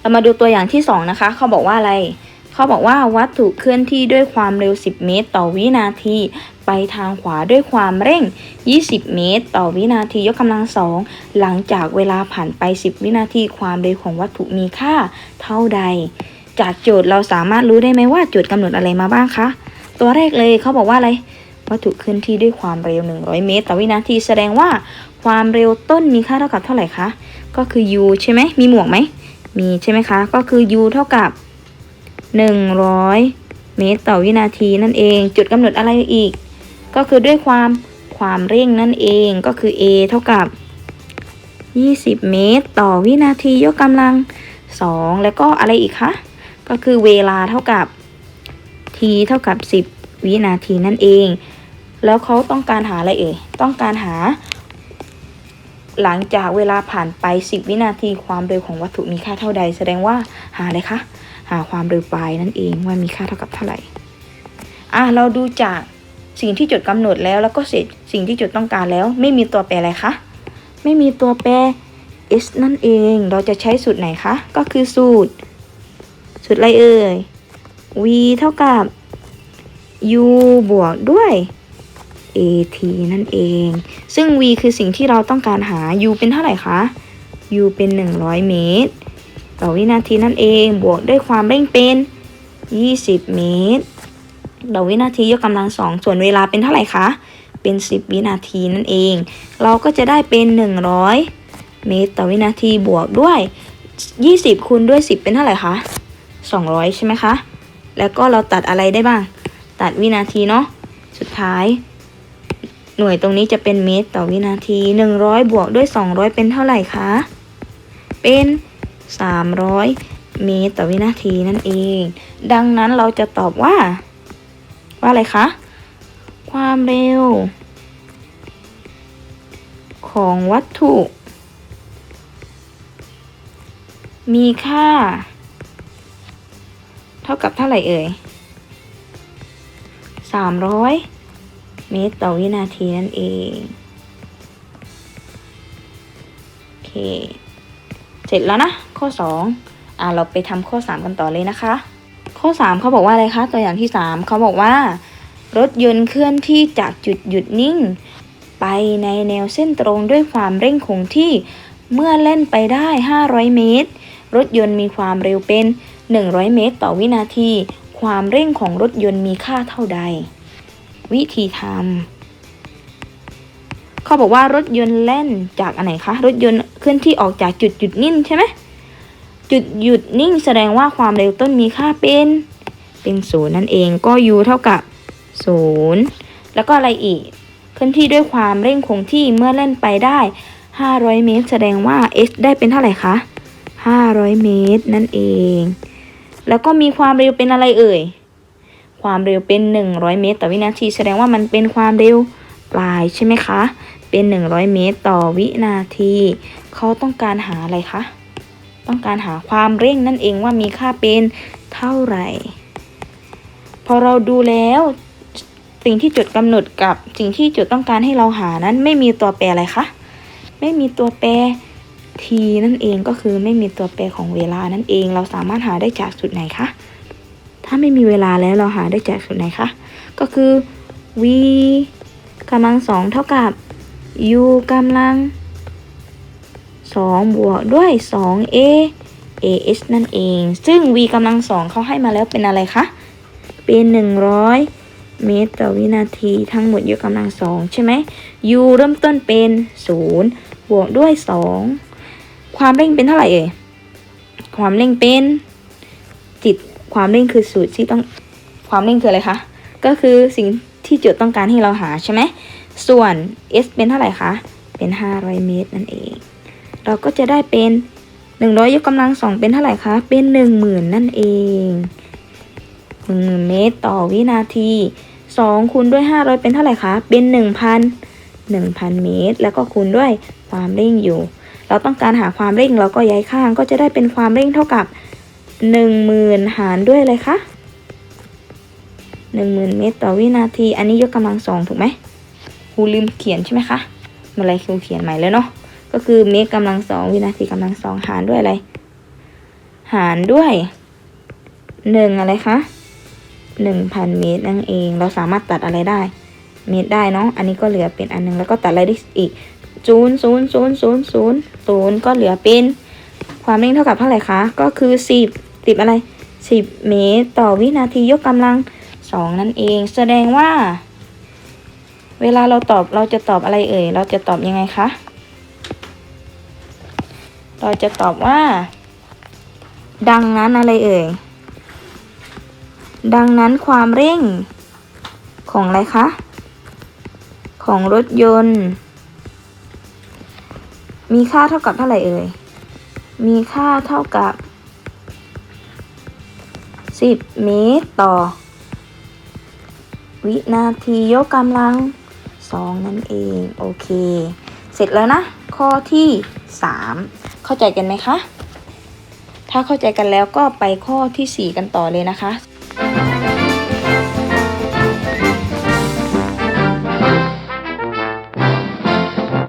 เรามาดูตัวอย่างที่ 2 นะคะ เขาบอกว่าอะไร เขาบอกว่าวัตถุเคลื่อนที่ด้วยความเร็ว 10 เมตร ต่อวินาที ไปทางขวาด้วยความเร่ง 20 เมตร ต่อวินาทียกกำลังสองหลังจากเวลาผ่านไป 10 วินาทีความเร็วของวัตถุมีค่าเท่าใด จากโจทย์เราสามารถรู้ได้ไหมว่าโจทย์กำหนดอะไรมาบ้างคะ ตัวแรกเลยเขาบอกว่าอะไร วัตถุเคลื่อนที่ด้วยความเร็ว 100 เมตร ต่อวินาที แสดงว่าความเร็วต้นมีค่าเท่ากับเท่าไหร่คะ ก็คือ u ใช่ไหม มีหมวกไหม มีใช่ไหมคะ ก็คือ u เท่ากับ 100 เมตร ต่อวินาทีนั่นเอง จุดกำหนดอะไรอีก ก็คือด้วยความความเร่งนั่นเอง ก็คือ a เท่ากับ 20 เมตร ต่อวินาทียกกำลัง 2 แล้วก็อะไรอีกคะ ก็คือเวลาเท่ากับ t เท่ากับ 10 วินาทีนั่นเอง แล้วเขาต้องการหาอะไรเอ่ย ต้องการหา หลังจากเวลาผ่านไป 10 วินาทีความเร็วของวัตถุมีค่าเท่าใด แสดงว่าหาอะไรคะ หาความเร็วปลายนั่นเองว่ามีค่าเท่ากับเท่าไหร่ อะเราดูจากสิ่งที่จดกำหนดแล้วแล้วก็เสร็จสิ่งที่จดต้องการแล้ว ไม่มีตัวแปรอะไรคะ ไม่มีตัวแปร s นั่นเอง เราจะใช้สูตรไหนคะ ก็คือสูตร สูตรอะไรเอ่ย v เท่ากับ u บวกด้วย at นั่นเอง ซึ่ง v คือสิ่งที่เราต้องการหา u เป็นเท่าไหร่คะ u เป็น 100 เมตร ต่อวินาทีนั่นเอง บวกด้วยความเร่งเป็น 20 เมตร ต่อวินาทียกกำลังสองส่วนเวลาเป็นเท่าไหร่คะ เป็น 10 วินาทีนั่นเอง เราก็จะได้เป็น 100 เมตร ต่อวินาทีบวกด้วย 20คูณด้วย 10 เป็นเท่าไหร่คะ 200 ใช่ไหมคะ แล้วก็เราตัดอะไรได้บ้าง ตัดวินาทีเนาะ สุดท้าย หน่วยตรงนี้จะเป็นเมตรต่อวินาที 100 บวกด้วย 200 เป็นเท่าไหร่คะ เป็น 300 เมตรต่อวินาทีนั่นเอง ดังนั้นเราจะตอบว่า ว่าอะไรคะ ความเร็ว ของวัตถุ มีค่า เท่ากับเท่าไหร่เอ่ย300 เมตรต่อวินาทีนั่นเอง โอเค เสร็จแล้วนะ ข้อ 2 อ่าเราไปทำข้อ 3 กันต่อเลยนะคะ ข้อ 3เขาบอกว่าอะไรคะ ตัวอย่างที่ 3 เขาบอกว่า รถยนต์เคลื่อนที่จากจุดหยุดนิ่ง ไปในแนวเส้นตรงด้วยความเร่งคงที่เมื่อเล่นไปได้ 500 เมตร รถยนต์มีความเร็วเป็น 100 เมตร ต่อวินาที ความเร่งของรถยนต์มีค่าเท่าใด วิธีทำเขาบอกว่ารถยนต์แล่นจากอันไหนคะ รถยนต์เคลื่อนที่ออกจากจุดหยุดนิ่งใช่ไหมจุดหยุดนิ่งแสดงว่าความเร็วต้นมีค่าเป็นเป็นศูนย์นั่นเองก็ u เท่ากับศูนย์แล้วก็อะไรอีก เคลื่อนที่ด้วยความเร่งคงที่เมื่อเล่นไปได้ 500 เมตร แสดงว่า s ได้เป็นเท่าไหร่คะ500 เมตรนั่นเอง แล้วก็มีความเร็วเป็นอะไรเอ่ย ความเร็วเป็น 100 เมตร ต่อวินาที แสดงว่ามันเป็นความเร็วปลายใช่ไหมคะ เป็น 100 เมตร ต่อวินาที เขาต้องการหาอะไรคะ ต้องการหาความเร่งนั่นเองว่ามีค่าเป็นเท่าไหร่ พอเราดูแล้วสิ่งที่จดกำหนดกับสิ่งที่จดต้องการให้เราหานั้นไม่มีตัวแปรอะไรคะ ไม่มีตัวแปร t นั่นเองก็คือไม่มีตัวแปรของเวลานั่นเอง เราสามารถหาได้จากสูตรไหนคะ ถ้าไม่มีเวลาแล้วเราหาได้จากสูตรไหนคะ ก็คือ v กำลังสองเท่ากับ u กำลังสองบวกด้วย 2a as นั่นเอง ซึ่ง v กำลังสองเขาให้มาแล้วเป็นอะไรคะ เป็น 100 เมตรต่อวินาทีทั้งหมดยกกำลังสองใช่ไหม u เริ่มต้นเป็น 0 บวกด้วย 2 ความเร่งเป็นเท่าไหร่เอ่ย ความเร่งเป็นจิต ความเร่งคือสูตรที่ต้องความเร่งคืออะไรคะ ก็คือสิ่งที่โจทย์ต้องการให้เราหาใช่ไหม ส่วน s เป็นเท่าไหร่คะ เป็น 500 เมตรนั่นเอง เราก็จะได้เป็น 100 ยกกำลังสองเป็นเท่าไหร่คะ เป็น 10,000 นั่นเอง10,000 เมตรต่อวินาที 2 คูณด้วย 500 เป็นเท่าไหร่คะ เป็น 1,000 1,000 เมตร แล้วก็คูณด้วยความเร่งอยู่ เราต้องการหาความเร่งเราก็ย้ายข้างก็จะได้เป็นความเร่งเท่ากับ 10,000หารด้วยอะไรคะ10,000เมตรต่อวินาที อันนี้ยกกำลังสองถูกไหมครูลืมเขียนใช่ไหมคะเมื่อไรครูเขียนใหม่แล้วเนาะ ก็คือเมตรกำลังสองวินาทีกำลังสองหารด้วยอะไร หารด้วยหนึ่งอะไรคะหนึ่งพันเมตรนั่นเอง เราสามารถตัดอะไรได้ เมตรได้เนาะ อันนี้ก็เหลือเป็นอันหนึงแล้วก็ตัดอะไรได้อีกศูนย์ศูนย์ศูนย์ศูนย์ศูนย์ศูนย์ก็เหลือเป็น ความเร่งเท่ากับเท่าไหร่คะ ก็คือสิบ สิบอะไรสิบเมตร ต่อวินาทียกกำลังสองนั่นเอง แสดงว่า เวลาเราตอบเราจะตอบอะไรเอ่ย เราจะตอบยังไงคะ เราจะตอบว่า ดังนั้นอะไรเอ่ย ดังนั้นความเร่งของอะไรคะ ของรถยนต์ มีค่าเท่ากับเท่าไหร่เอ่ย มีค่าเท่ากับ 10 เมตรต่อ วินาทียกกำลัง 2 นั่นเอง โอเค เสร็จแล้วนะ ข้อที่ 3 เข้าใจกันไหมคะ ถ้าเข้าใจกันแล้วก็ไปข้อที่ 4 กันต่อเลยนะคะ